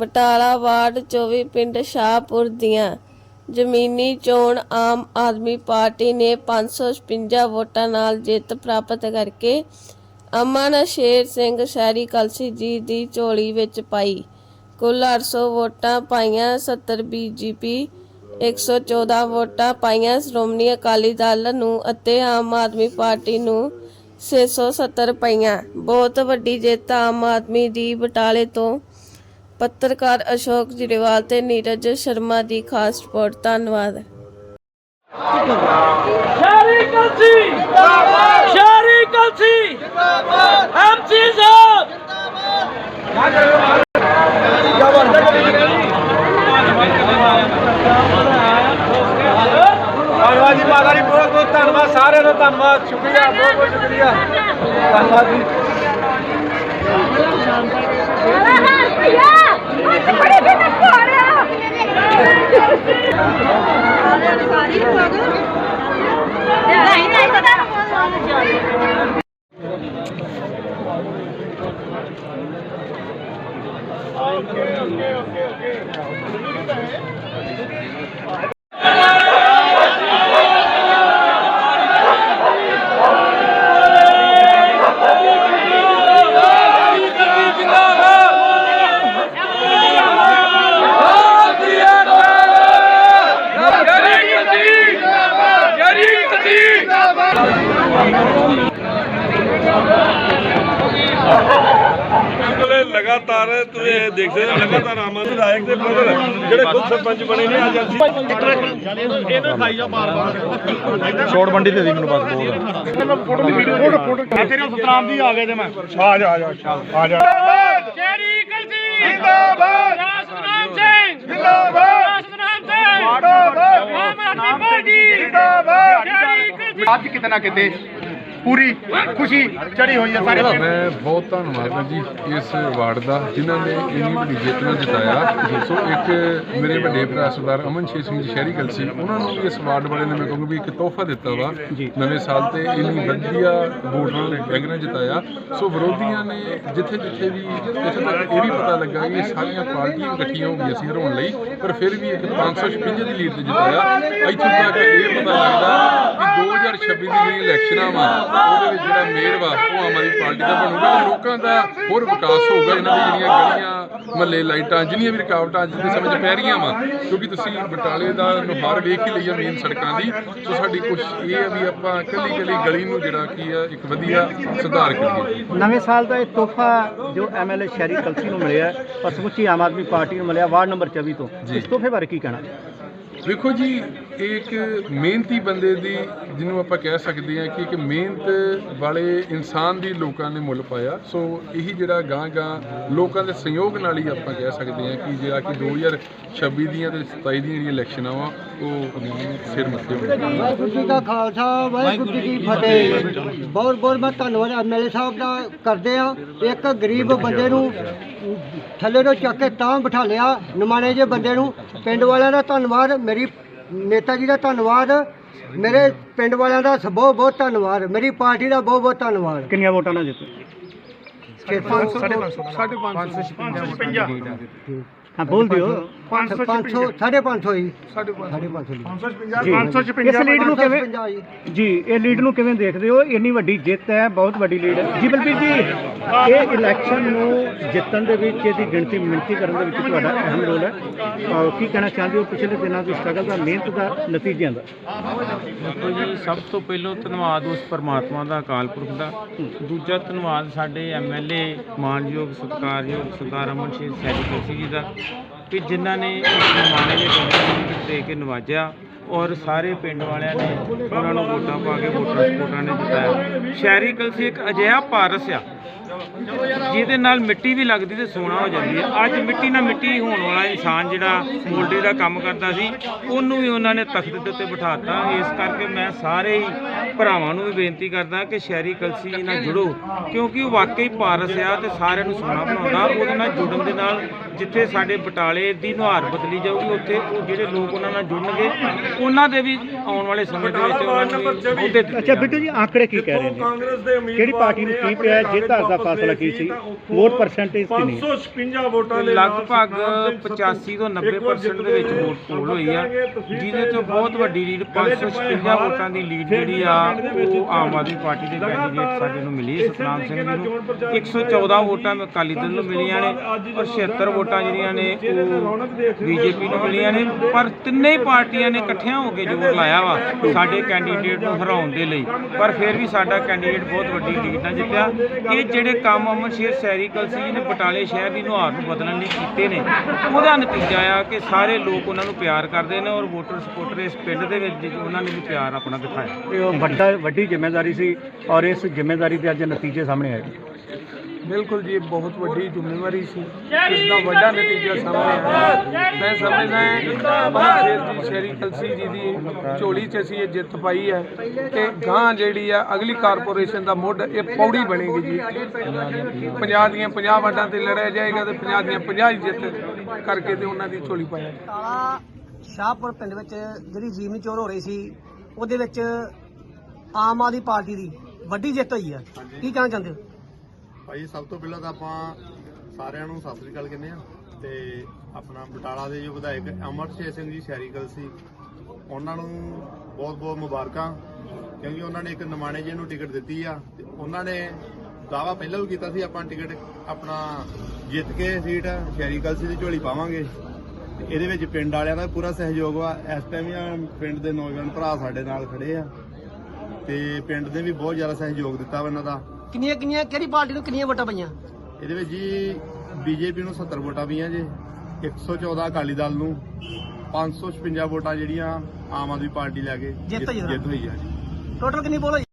Batala ward 24 ਪਿੰਡ ਸ਼ਾਹਪੁਰ ਦੀਆਂ ਜ਼ਮੀਨੀ ਚੋਣ ਆਮ ਆਦਮੀ ਪਾਰਟੀ ਨੇ 556 ਵੋਟਾਂ ਨਾਲ ਜਿੱਤ ਪ੍ਰਾਪਤ ਕਰਕੇ ਅਮਨ ਸ਼ੇਰ ਸਿੰਘ ਸ਼ਹਿਰੀ ਕਲਸੀ ਜੀ ਦੀ ਝੋਲੀ ਵਿੱਚ ਪਾਈ। ਕੁੱਲ 800 ਵੋਟਾਂ ਪਾਈਆਂ 70 ਬੀਜੇਪੀ 114 ਵੋਟਾਂ ਪਾਈਆਂ ਸ਼੍ਰੋਮਣੀ ਅਕਾਲੀ ਦਲ ਨੂੰ ਅਤੇ ਆਮ ਆਦਮੀ ਪਾਰਟੀ ਨੂੰ 670 ਪਈਆਂ। ਬਹੁਤ ਵੱਡੀ ਜਿੱਤ ਆਮ ਆਦਮੀ ਦੀ ਬਟਾਲੇ ਤੋਂ ਪੱਤਰਕਾਰ ਅਸ਼ੋਕ ਜੀਰੇਵਾਲ ਤੇ ਨੀਰਜ ਸ਼ਰਮਾ ਦੀ ਖਾਸ ਰਿਪੋਰਟ ਧੰਨਵਾਦ। ਸ਼ਹਿਰੀ ਕਲਸੀ ਜਿੰਦਾਬਾਦ ਸ਼ਹਿਰੀ ਕਲਸੀ ਜਿੰਦਾਬਾਦ ਐਮਸੀ ਸਾਹਿਬ। ਧੰਨਵਾਦ ਜੀ ਮਾਤਾ ਜੀ ਬਹੁਤ ਬਹੁਤ ਧੰਨਵਾਦ ਸਾਰਿਆਂ ਦਾ ਧੰਨਵਾਦ ਸ਼ੁਕਰੀਆ ਬਹੁਤ ਬਹੁਤ ਸ਼ੁਕਰੀਆ। ਧੰਨਵਾਦ ਜੀ। ਬਿਲਕੁਲ ਲਗਾਤਾਰ ਤੁਸੀਂ ਇਹ ਦੇਖਦੇ ਹੋ ਲਗਾਤਾਰ ਆਮਦ ਵਿਧਾਇਕ ਦੇ ਬ੍ਰਦਰ ਜਿਹੜੇ ਖੁਦ ਸਰਪੰਚ ਬਣੇ ਨੇ ਅੱਜ ਅਸੀਂ ਛੋੜ ਮੰਡੀ ਦੇ ਦੀ ਮੈਨੂੰ ਬਸ ਆ। ਤੇਰੇ ਸਤਨਾਮ ਦੀ ਆ ਗਏ ਤੇ ਮੈਂ। ਆ ਜਾ ਆ ਜਾ ਆ ਜਾ। ਸ਼ਹਿਰੀ ਕਲਸੀ ਜਿੰਦਾਬਾਦ। ਸਤਨਾਮ ਸਿੰਘ। ਜਿੰਦਾਬਾਦ ਸਤਨਾਮ ਸਿੰਘ ਜਿੰਦਾਬਾਦ ਆਮ ਆਦਮੀ ਪਾਰਟੀ ਜਿੰਦਾਬਾਦ ਸ਼ਹਿਰੀ ਕਲਸੀ ਅੱਜ ਕਿਤੇ ਨਾ ਕਿਤੇ ਪੂਰੀ ਖੁਸ਼ੀ ਚੜੀ ਹੋਈ ਹੈ ਸਾਰੇ ਮੈਂ ਬਹੁਤ ਧੰਨਵਾਦ ਹਾਂ ਜੀ ਇਸ ਵਾਰਡ ਦਾ ਜਿਨ੍ਹਾਂ ਨੇ ਇੰਨੀ ਵੱਡੀ ਜਿੱਤ ਨਾਲ ਜਿਤਾਇਆ। ਸੋ ਇੱਕ ਮੇਰੇ ਵੱਡੇ ਭਰਾ ਸਰਦਾਰ ਅਮਨ ਸ਼ੇਰ ਸਿੰਘ ਜੀ ਸ਼ਹਿਰੀ ਕਲਸੀ ਉਹਨਾਂ ਨੂੰ ਵੀ ਇਸ ਵਾਰਡ ਵਾਲੇ ਨੇ ਮੈਂ ਕਹੂੰਗਾ ਵੀ ਇੱਕ ਤੋਹਫਾ ਦਿੱਤਾ ਵਾ। ਨਵੇਂ ਸਾਲ ਤੇ ਇੰਨੀ ਵਧੀਆ ਵੋਟ ਨਾਲ ਬੈਂਕ ਨੇ ਜਿਤਾਇਆ। ਸੋ ਵਿਰੋਧੀਆਂ ਨੇ ਜਿੱਥੇ ਜਿੱਥੇ ਵੀ ਇੱਥੇ ਤੱਕ ਇਹ ਵੀ ਪਤਾ ਲੱਗਾ ਕਿ ਸਾਰੀਆਂ ਪਾਰਟੀਆਂ ਇਕੱਠੀਆਂ ਹੋ ਗਈਆਂ ਸੀ ਹਰਾਉਣ ਲਈ ਪਰ ਫਿਰ ਵੀ ਇੱਕ 556 ਦੀ ਲੀਡ ਤੇ ਜਿਤਾਇਆ। ਇੱਥੋਂ ਤੱਕ ਇਹ ਪਤਾ ਲੱਗਦਾ ਕਿ 2026 ਦੀ ਇਲੈਕਸ਼ਨਾਂ ਵਾ ਉਹਦੇ ਵਿੱਚ ਜਿਹੜਾ ਮੇਅਰ ਵਾ ਉਹ ਆਮ ਆਦਮੀ ਪਾਰਟੀ ਦਾ ਬਣੂਗਾ ਲੋਕਾਂ ਦਾ ਹੋਰ ਵਿਕਾਸ ਹੋਊਗਾ। ਇਹਨਾਂ ਦੀ ਜਿਹੜੀਆਂ ਗਲੀਆਂ ਮਹੱਲੇ ਲਾਈਟਾਂ ਜਿੰਨੀਆਂ ਵੀ ਰੁਕਾਵਟਾਂ ਅੱਜ ਦੇ ਸਮੇਂ 'ਚ ਪੈ ਰਹੀਆਂ ਵਾ ਕਿਉਂਕਿ ਤੁਸੀਂ ਬਟਾਲੇ ਦਾ ਨੁਹਾਰ ਵੇਖ ਹੀ ਲਈ ਆ ਮੇਨ ਸੜਕਾਂ ਦੀ ਸੋ ਸਾਡੀ ਕੋਸ਼ਿਸ਼ ਇਹ ਆ ਵੀ ਆਪਾਂ ਕੱਲੀ ਕੱਲੀ ਗਲੀ ਨੂੰ ਜਿਹੜਾ ਕੀ ਆ ਇੱਕ ਵਧੀਆ ਸੁਧਾਰ ਕਰੀਏ। ਨਵੇਂ ਸਾਲ ਦਾ ਇਹ ਤੋਹਫਾ ਜੋ ਐਮਐਲਏ ਸ਼ਹਿਰੀ ਕਲਸੀ ਨੂੰ ਮਿਲਿਆ ਪਰ ਸਮੁੱਚੀ ਆਮ ਆਦਮੀ ਪਾਰਟੀ ਨੂੰ ਮਿਲਿਆ ਵਾਰਡ ਨੰਬਰ 24 ਤੋਂ। ਇਸ ਤੋਹਫੇ ਬਾਰੇ ਕੀ ਕਹਿਣਾ? ਵੇਖੋ ਜੀ ਇਹ ਇੱਕ ਮਿਹਨਤੀ ਬੰਦੇ ਦੀ ਜਿਹਨੂੰ ਆਪਾਂ ਕਹਿ ਸਕਦੇ ਹਾਂ ਕਿ ਇੱਕ ਮਿਹਨਤ ਵਾਲੇ ਇਨਸਾਨ ਦੀ ਲੋਕਾਂ ਨੇ ਮੁੱਲ ਪਾਇਆ। ਸੋ ਇਹੀ ਜਿਹੜਾ ਗਾਂ ਗਾਂ ਲੋਕਾਂ ਦੇ ਸਹਿਯੋਗ ਨਾਲ ਹੀ ਆਪਾਂ ਕਹਿ ਸਕਦੇ ਹਾਂ ਕਿ ਜਿਹੜਾ ਕਿ 2026 ਦੀਆਂ ਤੇ 27 ਦੀਆਂ ਜਿਹੜੀਆਂ ਇਲੈਕਸ਼ਨਾਂ ਵਾ, ਉਹ ਸਿਰ ਮੱਥੇ ਵਾਹਿਗੁਰੂ ਜੀ ਦਾ ਖਾਲਸਾ, ਵਾਹਿਗੁਰੂ ਜੀ ਕੀ ਫਤਿਹ। ਬਹੁਤ ਬਹੁਤ ਮੈਂ ਧੰਨਵਾਦ ਐਮਐਲਏ ਸਾਹਿਬ ਦਾ ਕਰਦੇ ਆ ਇੱਕ ਗਰੀਬ ਬੰਦੇ ਨੂੰ ਥੱਲੇ ਤੋਂ ਚੱਕ ਕੇ ਤਾਂ ਬਿਠਾ ਲਿਆ, ਨਿਮਾਣੇ ਜੇ ਬੰਦੇ ਨੂੰ। ਪਿੰਡ ਵਾਲਿਆਂ ਦਾ ਧੰਨਵਾਦ। ਮੇਰੀ ਨੇਤਾ ਜੀ ਦਾ ਧੰਨਵਾਦ। ਮੇਰੇ ਪਿੰਡ ਵਾਲਿਆਂ ਦਾ ਬਹੁਤ ਬਹੁਤ ਧੰਨਵਾਦ। ਮੇਰੀ ਪਾਰਟੀ ਦਾ ਬਹੁਤ ਬਹੁਤ ਧੰਨਵਾਦ। ਕਿੰਨੀਆਂ ਵੋਟਾਂ ਨਾਲ ਜਿੱਤੇ? 556 ਹਾਂ ਬੋਲ ਦਿਓ। 500 550 ਹੀ 550 ਜੀ। ਇਸ ਲੀਡ ਨੂੰ ਕਿਵੇਂ ਜੀ। ਜੀ ਇਹ ਲੀਡ ਨੂੰ ਕਿਵੇਂ ਦੇਖਦੇ ਹੋ? ਇੰਨੀ ਵੱਡੀ ਜਿੱਤ ਹੈ ਬਹੁਤ ਵੱਡੀ ਲੀਡ ਹੈ। ਜੀ ਬਲਬੀਰ ਜੀ ਇਹ ਇਲੈਕਸ਼ਨ ਨੂੰ ਜਿੱਤਣ ਦੇ ਵਿੱਚ ਇਹਦੀ ਗਿਣਤੀ ਮਿਣਤੀ ਕਰਨ ਦੇ ਵਿੱਚ ਤੁਹਾਡਾ ਅਹਿਮ ਰੋਲ ਹੈ। ਕੀ ਕਹਿਣਾ ਚਾਹੁੰਦੇ ਹੋ? ਪਿਛਲੇ ਦਿਨਾਂ ਦੀ ਸਟਰਗਲ ਦਾ ਮਿਹਨਤ ਦਾ ਨਤੀਜਿਆਂ ਦਾ? ਦੇਖੋ ਜੀ ਸਭ ਤੋਂ ਪਹਿਲਾਂ ਧੰਨਵਾਦ ਉਸ ਪਰਮਾਤਮਾ ਦਾ ਅਕਾਲ ਪੁਰਖ ਦਾ। ਦੂਜਾ ਧੰਨਵਾਦ ਸਾਡੇ ਐਮਐਲਏ ਮਾਨਯੋਗ ਸਤਿਕਾਰਯੋਗ ਸਰਦਾਰ ਅਮਨ ਸਿੰਘ ਸੈਣੀ ਜੀ ਦਾ। ਕਿ ਜਿਨ੍ਹਾਂ ਨੇ ਇਸ ਨਿਮਾਣੇ ਦੇ ਬੰਦੇ ਦੇ ਕੇ ਨਵਾਜਿਆ ਔਰ ਸਾਰੇ ਪਿੰਡ ਵਾਲਿਆਂ ਨੇ ਉਹਨਾਂ ਨੂੰ ਵੋਟਾਂ ਪਾ ਕੇ ਵੋਟਾਂ ਸਪੋਰਟਾਂ ਨੇ ਜਿਤਾਇਆ। ਸ਼ਹਿਰੀ ਕਲਸੀ ਇੱਕ ਅਜਿਹਾ ਪਾਰਸ ਆ ਜਿਹਦੇ ਨਾਲ ਮਿੱਟੀ ਵੀ ਲੱਗਦੀ ਤੇ ਸੋਨਾ ਹੋ ਜਾਂਦੀ ਹੈ। ਅੱਜ ਮਿੱਟੀ ਨਾਲ ਮਿੱਟੀ ਹੋਣ ਵਾਲਾ ਇਨਸਾਨ ਜਿਹੜਾ ਮੋਲਡੇ ਦਾ ਕੰਮ ਕਰਦਾ ਸੀ ਉਹਨੂੰ ਵੀ ਉਹਨਾਂ ਨੇ ਤਖਤ ਦੇ ਉੱਤੇ ਬਿਠਾਤਾ। ਇਸ ਕਰਕੇ ਮੈਂ ਸਾਰੇ ਹੀ ਭਰਾਵਾਂ ਨੂੰ ਵੀ ਬੇਨਤੀ ਕਰਦਾ ਕਿ ਸ਼ਹਿਰੀ ਕਲਸੀ ਨਾਲ ਜੁੜੋ ਕਿਉਂਕਿ ਉਹ ਵਾਕਈ ਪਾਰਸ ਆ ਤੇ ਸਾਰਿਆਂ ਨੂੰ ਸੋਨਾ ਬਣਾਉਂਦਾ। ਉਹਦੇ ਨਾਲ ਜੁੜਨ ਦੇ ਨਾਲ ਜਿੱਥੇ ਸਾਡੇ ਬਟਾਲੇ ਦੀ ਨੁਹਾਰ ਬਦਲੀ ਜਾਊਗੀ ਉੱਥੇ ਉਹ ਜਿਹੜੇ ਲੋਕ ਉਹਨਾਂ ਨਾਲ ਜੁੜਨਗੇ ਉਹਨਾਂ ਦੇ ਵੀ ਆਉਣ ਵਾਲੇ ਸਮੇਂ ਦੇ ਵਿੱਚ ਉਹਨਾਂ ਨੂੰ 24 ਅਹੁਦੇ ਦਿੱਤੇ ਅੱਛਾ ਬਿੱਟੂ ਜੀ ਆંકੜੇ ਕੀ ਕਹਿ ਰਹੇ ਨੇ? ਕਿਹੜੀ ਪਾਰਟੀ ਨੂੰ ਕੀ ਪਿਆ ਜਿੱਤ ਦਾ ਫਾਸਲਾ ਕੀ ਸੀ? ਵੋਟ ਪਰਸੈਂਟੇਜ ਕਿੰਨੀ ਹੈ? 556 ਵੋਟਾਂ ਦੇ ਲਗਭਗ ਸਤਨਾਮ ਸਿੰਘ 85 ਤੋਂ ਇੱਕ ਵਾਰ 90% ਦੇ ਵਿੱਚ ਵੋਟ ਪੋਲ ਹੋਈ ਆ। ਜਿਹਦੇ ਤੋਂ ਬਹੁਤ ਵੱਡੀ ਲੀਡ 556 ਵੋਟਾਂ ਦੀ ਲੀਡ ਜਿਹੜੀ ਆ ਉਹ ਆਮ ਆਦਮੀ ਪਾਰਟੀ ਦੇ ਕੈਂਡੀਡੇਟ ਸਾਡੇ ਨੂੰ ਮਿਲੀ ਸਤਨਾਮ ਸਿੰਘ ਜੀ ਨੂੰ। 114 ਵੋਟਾਂ ਅਕਾਲੀ ਦਲ ਨੂੰ ਮਿਲੀਆਂ ਨੇ ਔਰ 76 ਵੋਟਾਂ ਜਿਹੜੀਆਂ ਨੇ ਉਹ ਬੀਜੇਪੀ ਨੂੰ ਮਿਲੀਆਂ ਨੇ। ਪਰ ਤਿੰਨੇ ਹੀ ਪਾਰਟੀਆਂ ਨੇ ਇਕੱਠਿਆਂ ਹੋ ਕੇ ਜ਼ੋਰ ਲਾਇਆ ਵਾ ਸਾਡੇ ਕੈਂਡੀਡੇਟ ਨੂੰ ਹਰਾਉਣ ਦੇ ਲਈ। ਪਰ ਫਿਰ ਵੀ ਸਾਡਾ ਕੈਂਡੀਡੇਟ ਬਹੁਤ ਵੱਡੀ ਲੀਡ ਨਾਲ ਜਿੱਤਿਆ। ਇਹ ਜਿਹੜੇ ਕੰਮ ਅਮਨ ਸ਼ੇਰ ਸੈਰੀ ਕਲਸੀ ਜੀ ਨੇ ਬਟਾਲੇ ਸ਼ਹਿਰ ਦੀ ਨੁਹਾਰ ਨੂੰ ਬਦਲਣ ਲਈ ਕੀਤੇ ਨੇ। ਉਹਦਾ ਨਤੀਜਾ ਆ ਕਿ ਸਾਰੇ ਲੋਕ ਉਹਨਾਂ ਨੂੰ ਪਿਆਰ ਕਰਦੇ ਨੇ ਔਰ ਵੋਟਰ ਸਪੋਰਟਰ ਇਸ ਪਿੰਡ ਦੇ ਵਿੱਚ ਉਹਨਾਂ ਨੇ ਵੀ ਪਿਆਰ ਆਪਣਾ ਦਿਖਾਇਆ। ਇਹ ਵੱਡਾ ਵੱਡੀ ਜ਼ਿੰਮੇਵਾਰੀ ਸੀ ਔਰ ਇਸ ਜ਼ਿੰਮੇਵਾਰੀ ਦੇ ਅੱਜ ਨਤੀਜੇ ਸਾਹਮਣੇ ਆਏ। ਬਿਲਕੁਲ ਜੀ, ਇਹ ਬਹੁਤ ਵੱਡੀ ਜ਼ਿੰਮੇਵਾਰੀ ਸੀ। ਇਸ ਦਾ ਵੱਡਾ ਨਤੀਜਾ ਸਾਹਮਣੇ ਆਇਆ। ਮੈਂ ਸਮਝਦਾ ਹਾਂ ਕਿ ਜੀ, ਸ਼ੇਰੀ ਕਲਸੀ ਜੀ ਦੀ ਝੋਲੀ 'ਚ ਅਸੀਂ ਇਹ ਜਿੱਤ ਪਾਈ ਹੈ ਤੇ ਗਾਂ ਜਿਹੜੀ ਆ, ਅਗਲੀ ਕਾਰਪੋਰੇਸ਼ਨ ਦਾ ਮੁੱਢ, ਇਹ ਪੌੜੀ ਬਣੇਗੀ ਜੀ। 50 ਦੀਆਂ 50 ਵਾਟਾਂ ਤੇ ਲੜਿਆ ਜਾਏਗਾ ਤੇ 50 ਦੀਆਂ 50 ਹੀ ਜਿੱਤ ਕਰਕੇ ਤੇ ਉਹਨਾਂ ਦੀ ਝੋਲੀ ਪਾਇਆ ਤਾਲਾ ਸ਼ਾਹਪੁਰ ਪਿੰਡ ਵਿੱਚ ਜਿਹੜੀ ਜ਼ਮੀਨ ਚੋਰ ਹੋ ਰਹੀ ਸੀ, ਉਹਦੇ ਵਿੱਚ ਆਮ ਆਦਮੀ ਪਾਰਟੀ ਦੀ ਵੱਡੀ ਜਿੱਤ ਹੋਈ ਹੈ ਕੀ ਕਹਿਣਾ ਚਾਹੁੰਦੇ ਹੋ? ਭਾਈ, ਸਭ ਤੋਂ ਪਹਿਲਾਂ ਤਾਂ ਆਪਾਂ ਸਾਰਿਆਂ ਨੂੰ ਸਤਿ ਸ੍ਰੀ ਅਕਾਲ ਕਹਿੰਦੇ ਆ ਤੇ ਆਪਣਾ ਬਟਾਲਾ ਦੇ ਜੋ ਵਿਧਾਇਕ ਅਮਰਸ਼ੇਰ ਸਿੰਘ ਜੀ ਸ਼ੈਰੀਕਲ ਸੀ, ਉਹਨਾਂ ਨੂੰ ਬਹੁਤ ਬਹੁਤ ਮੁਬਾਰਕਾਂ, ਕਿਉਂਕਿ ਉਹਨਾਂ ਨੇ ਇੱਕ ਨਮਾਣੇ ਜੀ ਨੂੰ ਟਿਕਟ ਦਿੱਤੀ ਆ ਤੇ ਉਹਨਾਂ ਨੇ ਦਾਵਾ ਪਹਿਲਾਂ ਵੀ ਕੀਤਾ ਸੀ ਆਪਾਂ ਟਿਕਟ, ਆਪਣਾ ਜਿੱਤ ਕੇ ਸੀਟ ਸ਼ੈਰੀਕਲ ਸੀ ਦੀ ਝੋਲੀ ਪਾਵਾਂਗੇ। ਤੇ ਇਹਦੇ ਵਿੱਚ ਪਿੰਡ ਵਾਲਿਆਂ ਦਾ ਪੂਰਾ ਸਹਿਯੋਗ ਵਾ, ਇਸ ਟਾਈਮ ਪਿੰਡ ਦੇ ਨੌਜਵਾਨ ਭਰਾ ਸਾਡੇ ਨਾਲ ਖੜੇ ਆ। ਤੇ ਪਿੰਡ ਦੇ ਵੀ ਬਹੁਤ ਜ਼ਿਆਦਾ ਸਹਿਯੋਗ ਦਿੱਤਾ ਵਾ ਇਹਨਾਂ ਦਾ। ਕਿੰਨੀਆਂ ਕਿੰਨੀਆਂ ਕਿਹੜੀ ਪਾਰਟੀ ਨੂੰ ਕਿੰਨੀਆਂ ਵੋਟਾਂ ਪਈਆਂ ਇਹਦੇ ਵਿੱਚ ਜੀ ਬੀਜੇਪੀ ਨੂੰ 70 ਵੋਟਾਂ ਪਈਆਂ ਜੇ 114 ਅਕਾਲੀ ਦਲ ਨੂੰ 556 ਵੋਟਾਂ ਜਿਹੜੀਆਂ ਆਮ ਆਦਮੀ ਪਾਰਟੀ ਲੈ ਕੇ ਜਿੱਤ ਹੋਈ ਆ। ਆ ਜੀ ਟੋਟਲ ਕਿੰਨੀ ਬੋਲ ਹੋਈ